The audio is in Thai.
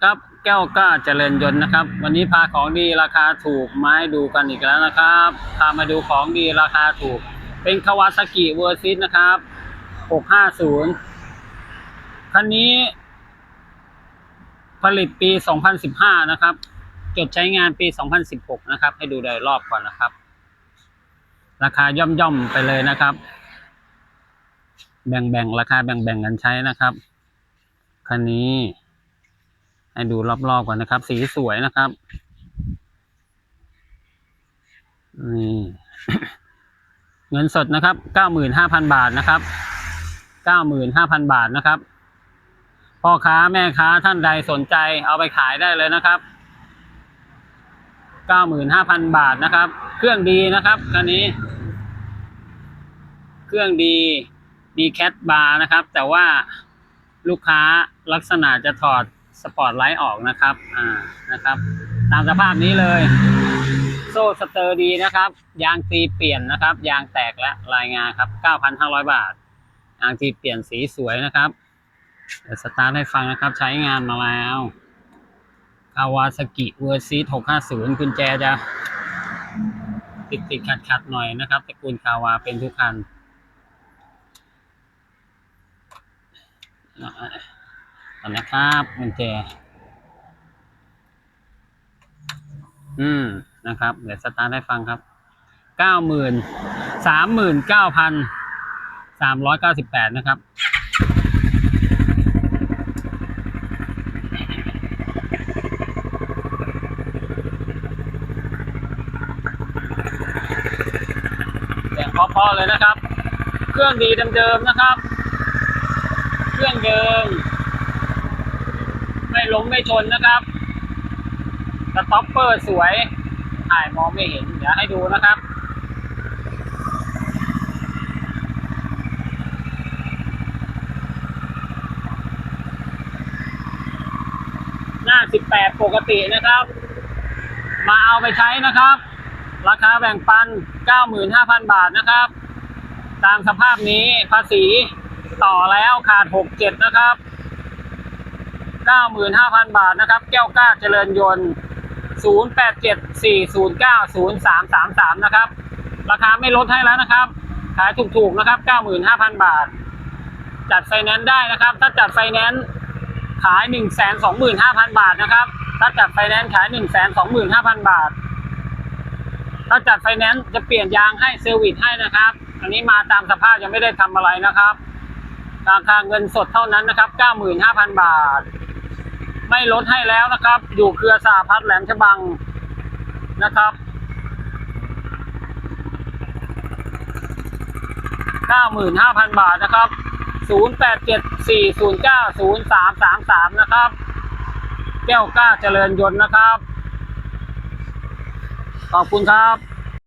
ครับแก้วกล้าเจริญยนต์นะครับ วันนี้พาของดีราคาถูกมาให้ดูกันอีกแล้วนะครับพามาดูของดีราคาถูก เป็นคาวาซากิเวอร์ซิสนะครับ 650 คันนี้ ผลิตปี 2015 นะครับ จดใช้งานปี 2016 นะครับ ให้ดูโดยรอบก่อนนะครับ ราคาย่อมย่อมๆไปเลยนะครับ แบ่งๆ ราคาแบ่งๆกันใช้นะครับ คันนี้ ให้ดูรอบๆก่อนนะครับ สีสวยนะครับนี่เงินสดนะครับเก้าหมื่นห้าพันบาทนะครับเก้าหมื่นห้าพันบาทนะครับ พ่อค้าแม่ค้าท่านใดสนใจเอาไปขายได้เลยนะครับเก้าหมื่นห้าพันบาทนะครับ เครื่องดีนะครับคันนี้ เครื่องดีมีแคทบาร์นะครับ แต่ว่าลูกค้าลักษณะจะถอด สปอร์ตไลท์ออกนะครับอ่านะครับ ตามสภาพนี้เลย โซ่สเตอร์ดีนะครับ ยางตีเปลี่ยนนะครับ ยางแตกและรายงานครับ 9,500 บาท ยางตีเปลี่ยนสีสวยนะครับเดี๋ยวสตาร์ทให้ฟังนะครับ ใช้งานมาแล้วคาวาซากิเวอร์ซี650กุญแจจะติดติดขัดขัดหน่อยนะครับตระกูลคาวาเป็นทุกคัน เอานะครับกุญแจอืมนะครับ เดี๋ยวสตาร์ทให้ฟังครับเก้าหมื่นสามหมื่นเก้าพันสามร้อยเก้าสิบแปดนะครับเสียงพอๆเลยนะครับ เครื่องดีเดิมๆนะครับ เครื่องเดิม ไม่ล้มไม่ชนนะครับสต็อปเปอร์สวย ถ่ายมองไม่เห็น เดี๋ยวให้ดูนะครับ หน้า 18 ปกตินะครับ มาเอาไปใช้นะครับ ราคาแบ่งปัน 95,000 บาทนะครับ ตามสภาพนี้ภาษีต่อแล้วขาด 67 นะครับ 95,000 บาทนะครับ แก้วกล้าเจริญยนต์ 0874090333 นะครับ ราคาไม่ลดให้แล้วนะครับ ขายถูกๆนะครับ 95,000 บาท จัดไฟแนนซ์ได้นะครับ ถ้าจัดไฟแนนซ์ขาย 125,000 บาทนะครับ ถ้าจัดไฟแนนซ์ขาย 125,000 บาท ถ้าจัดไฟแนนซ์จะเปลี่ยนยางให้เซอร์วิสให้นะครับ อันนี้มาตามสภาพยังไม่ได้ทำอะไรนะครับราคาเงินสดเท่านั้นนะครับ 95,000 บาท ไม่ลดให้แล้วนะครับ อยู่เครือสาพัฒแหลมฉบังนะครับ95,000บาทนะครับ0874090333นะครับ แก้วกล้าเจริญยนต์นะครับ ขอบคุณครับ